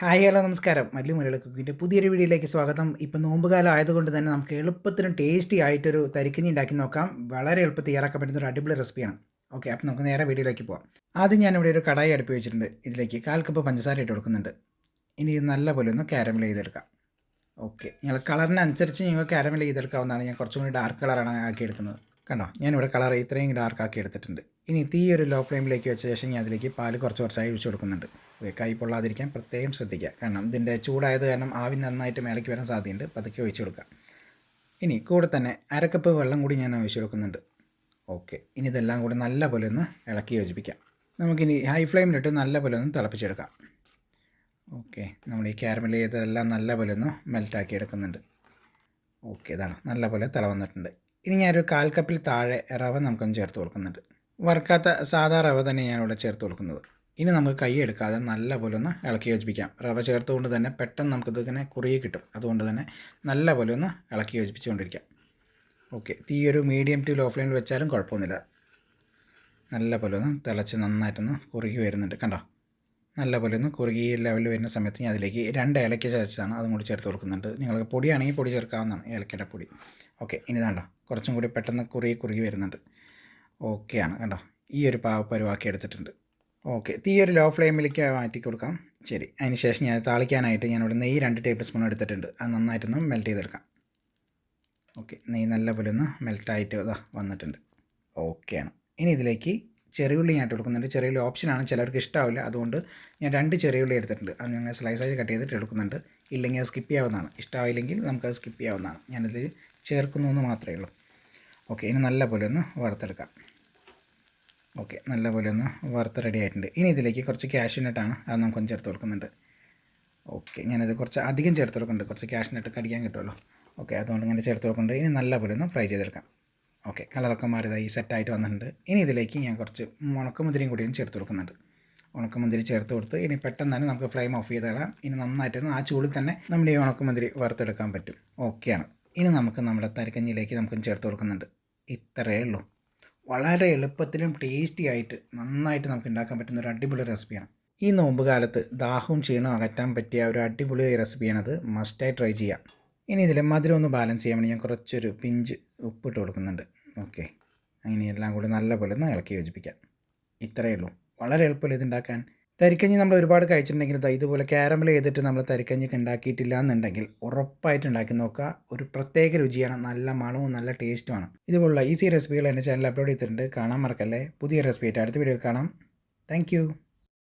Hi hello നമസ്കാരം. മല്ലു മലയാള കുക്കിന്റെ പുതിയൊരു വീഡിയോയിലേക്ക് സ്വാഗതം. ഇപ്പം നോമ്പുകാലം ആയതുകൊണ്ട് തന്നെ നമുക്ക് എളുപ്പത്തിനും ടേസ്റ്റി ആയിട്ടൊരു തരിക്കഞ്ഞി ഉണ്ടാക്കി നോക്കാം. വളരെ എളുപ്പത്തിൽ തയ്യാറാക്കാൻ പറ്റുന്ന ഒരു അടിപൊളി റെസിപ്പിയാണ് ഓക്കെ അപ്പോൾ നമുക്ക് നേരെ വീഡിയോയിലേക്ക് പോകാം ആദ്യം ഞാനിവിടെ ഒരു കടായി അടുപ്പ് വെച്ചിട്ടുണ്ട്. ഇതിലേക്ക് കാൽ കപ്പ് പഞ്ചസാര ഇട്ട് കൊടുക്കുന്നുണ്ട്. ഇനി ഇത് നല്ലപോലെ ഒന്ന് കാരമൽ ചെയ്തെടുക്കാം. ഓക്കെ നിങ്ങൾ കളറിനനുസരിച്ച് നിങ്ങൾ കാരമൽ ചെയ്തെടുക്കാവുന്നതാണ്. ഞാൻ കുറച്ചും കൂടി ഡാർക്ക് കളറാണ് ആക്കിയെടുക്കുന്നത്. കണ്ടോ? ഞാനിവിടെ കളർ ഇത്രയും ഡാർക്ക് ആക്കി എടുത്തിട്ടുണ്ട് ഇനി തീ ഒരു ലോ ഫ്ലെയിമിലേക്ക് വെച്ച ശേഷം ഞാൻ അതിലേക്ക് പാൽ കുറച്ച് കുറച്ചായി ഒഴിച്ച് കൊടുക്കുന്നുണ്ട്. കൈ പൊള്ളാതിരിക്കാൻ പ്രത്യേകം ശ്രദ്ധിക്കുക. കാരണം ഇതിന്റെ ചൂടായത് കാരണം ആവി നന്നായിട്ട് മേലേക്ക് വരാൻ സാധ്യതയുണ്ട്. പതുക്കെ ഒഴിച്ചു കൊടുക്കുക. ഇനി കൂടെ തന്നെ അരക്കപ്പ് വെള്ളം കൂടി ഞാൻ ഒഴിച്ചു കൊടുക്കുന്നുണ്ട്. ഓക്കെ ഇനി ഇതെല്ലാം കൂടി നല്ല പോലെ ഒന്ന് ഇളക്കി യോജിപ്പിക്കാം. നമുക്കിനി ഹൈ ഫ്ലെയിമിലിട്ട് നല്ല പോലെ ഒന്ന് തിളപ്പിച്ചെടുക്കാം. ഓക്കെ നമ്മൾ ഈ ക്യാരമൽ ചെയ്തതെല്ലാം നല്ല പോലെ ഒന്ന് മെൽറ്റാക്കി എടുക്കുന്നുണ്ട്. ഓക്കെ ഇതാണ് നല്ല പോലെ തിള വന്നിട്ടുണ്ട് ഇനി ഞാനൊരു കാൽ കപ്പിൽ താഴെ റവ നമുക്കൊന്ന് ചേർത്ത് കൊടുക്കുന്നുണ്ട്. വറുക്കാത്ത സാധാ റവ തന്നെ ഞാനിവിടെ ചേർത്ത് കൊടുക്കുന്നത്. ഇനി നമുക്ക് കൈ എടുക്കാതെ നല്ല പോലെ ഒന്ന് ഇളക്കി യോജിപ്പിക്കാം. റവ ചേർത്തുകൊണ്ട് തന്നെ പെട്ടെന്ന് നമുക്കിത് ഇങ്ങനെ കുറുകി കിട്ടും. അതുകൊണ്ട് തന്നെ നല്ല പോലെ ഒന്ന് ഇളക്കി യോജിപ്പിച്ചുകൊണ്ടിരിക്കാം. ഓക്കെ. തീ ഒരു മീഡിയം ടു ലോ ഫ്ലെയിമിൽ വെച്ചാലും കുഴപ്പമൊന്നുമില്ല. നല്ല പോലെ ഒന്ന് തിളച്ച് നന്നായിട്ടൊന്ന് കുറുകി വരുന്നുണ്ട്. കണ്ടോ? നല്ല പോലെ ഒന്ന് കുറുകി ലെവലിൽ വരുന്ന സമയത്ത് ഞാൻ അതിലേക്ക് രണ്ട് ഏലക്ക ചതച്ചതാണ്. അതും കൂടി ചേർത്ത് കൊടുക്കുന്നുണ്ട്. നിങ്ങൾക്ക് പൊടിയാണെങ്കിൽ പൊടി ചേർക്കാവുന്നതാണ്. ഏലക്കയുടെ പൊടി. ഓക്കെ. ഇനി കണ്ടോ കുറച്ചും കൂടി പെട്ടെന്ന് കുറുകി കുറുകി വരുന്നുണ്ട്. ഓക്കെയാണ് കണ്ടോ? ഈ ഒരു പാവ പരുവാക്കി എടുത്തിട്ടുണ്ട്. ഓക്കെ തീ ഒരു ലോ ഫ്ലെയിമിലേക്ക് മാറ്റി കൊടുക്കാം. ശരി അതിന് ശേഷം ഞാൻ താളിക്കാനായിട്ട് ഞാൻ ഞാനിവിടെ നെയ്യ് രണ്ട് ടേബിൾ സ്പൂൺ എടുത്തിട്ടുണ്ട്. അത് നന്നായിട്ടൊന്ന് മെൽറ്റ് ചെയ്തെടുക്കാം. ഓക്കെ നെയ്യ് നല്ലപോലെ ഒന്ന് മെൽറ്റായിട്ട് ഇതാ വന്നിട്ടുണ്ട്. ഓക്കെയാണ് ഇനി ഇതിലേക്ക് ചെറിയുള്ളി ഞാൻ ഇട്ട് കൊടുക്കുന്നുണ്ട്. ചെറിയുള്ളി ഓപ്ഷനാണ് ചിലർക്ക് ഇഷ്ടമാവില്ല അതുകൊണ്ട് ഞാൻ രണ്ട് ചെറിയുള്ളി എടുത്തിട്ടുണ്ട്. അത് ഞങ്ങൾ സ്ലൈസായി കട്ട് ചെയ്തിട്ട് എടുക്കുന്നുണ്ട്. ഇല്ലെങ്കിൽ അത് സ്കിപ്പ് ചെയ്യാവുന്നതാണ്. ഇഷ്ടമായില്ലെങ്കിൽ നമുക്കത് സ്കിപ്പ് ചെയ്യാവുന്നതാണ്. ഞാനതിൽ ചേർക്കുന്നു എന്ന് മാത്രമേ ഉള്ളൂ. ഓക്കെ ഇനി നല്ല പോലെ ഒന്ന് വറുത്തെടുക്കാം. ഓക്കെ നല്ല പോലെ ഒന്ന് വറുത്ത് റെഡി ആയിട്ടുണ്ട്. ഇനി ഇതിലേക്ക് കുറച്ച് ക്യാഷ്യൂനട്ടാണ് അത് നമുക്കൊന്ന് ചേർത്ത് കൊടുക്കുന്നുണ്ട്. ഓക്കെ ഞാനത് കുറച്ച് അധികം ചേർത്ത് കൊടുക്കുന്നുണ്ട്. കുറച്ച് ക്യാഷ്യൂനട്ട് കടിക്കാൻ കിട്ടുമല്ലോ. ഓക്കെ അതുകൊണ്ട് ഇങ്ങനെ ചേർത്ത് കൊടുക്കുന്നുണ്ട്. ഇനി നല്ല പോലെ ഒന്ന് ഫ്രൈ ചെയ്തെടുക്കാം. ഓക്കെ കളറൊക്കെ മാറിയതായി സെറ്റായിട്ട് വന്നിട്ടുണ്ട്. ഇനി ഇതിലേക്ക് ഞാൻ കുറച്ച് ഉണക്കമുന്തിരിയും കൂടിയും ചേർത്ത് കൊടുക്കുന്നുണ്ട്. ഉണക്കമുന്തിരി ചേർത്ത് കൊടുത്ത് ഇനി പെട്ടെന്ന് തന്നെ നമുക്ക് ഫ്ലെയിം ഓഫ് ചെയ്തിടാം ഇനി നന്നായിട്ട് ആ ചൂടിൽ തന്നെ നമ്മുടെ ഈ ഉണക്കമുന്തിരി വറുത്തെടുക്കാൻ പറ്റും. ഓക്കെയാണ് ഇനി നമുക്ക് നമ്മുടെ തരക്കഞ്ഞിയിലേക്ക് നമുക്ക് ചേർത്ത് കൊടുക്കുന്നുണ്ട്. ഇത്രയേ ഉള്ളൂ. വളരെ എളുപ്പത്തിലും ടേസ്റ്റി ആയിട്ട് നന്നായിട്ട് നമുക്ക് ഉണ്ടാക്കാൻ പറ്റുന്ന ഒരു അടിപൊളി റെസിപ്പിയാണ് ഈ നോമ്പ് കാലത്ത് ദാഹവും ക്ഷീണവും അകറ്റാൻ പറ്റിയ ഒരു അടിപൊളി റെസിപ്പിയാണത് മസ്റ്റായി ട്രൈ ചെയ്യാം. ഇനി ഇതിലെ മധുരം ഒന്ന് ബാലൻസ് ചെയ്യാൻ വേണ്ടി ഞാൻ കുറച്ചൊരു പിഞ്ച് ഉപ്പിട്ട് കൊടുക്കുന്നുണ്ട്. ഓക്കെ അങ്ങനെ എല്ലാം കൂടി നല്ലപോലെ ഒന്ന് ഇളക്കി യോജിപ്പിക്കാം. ഇത്രയേ ഉള്ളൂ. വളരെ എളുപ്പമല്ലേ ഇതുണ്ടാക്കാൻ തരിക്കഞ്ഞി നമ്മൾ ഒരുപാട് കഴിച്ചിട്ടുണ്ടെങ്കിൽ ഇതുപോലെ ക്യാരമൽ ചെയ്തിട്ട് നമ്മൾ തരിക്കഞ്ഞിക്ക് ഉണ്ടാക്കിയിട്ടില്ല എന്നുണ്ടെങ്കിൽ ഉറപ്പായിട്ട് ഉണ്ടാക്കി നോക്കുക. ഒരു പ്രത്യേക രുചിയാണ്. നല്ല മണവും നല്ല ടേസ്റ്റുമാണ് ഇതുപോലുള്ള ഈസി റെസിപ്പികൾ എന്റെ ചാനൽ അപ്ലോഡ് ചെയ്തിട്ടുണ്ട്. കാണാൻ മറക്കല്ലേ? പുതിയ റെസിപ്പി ആയിട്ട് അടുത്ത വീഡിയോയിൽ കാണാം. താങ്ക്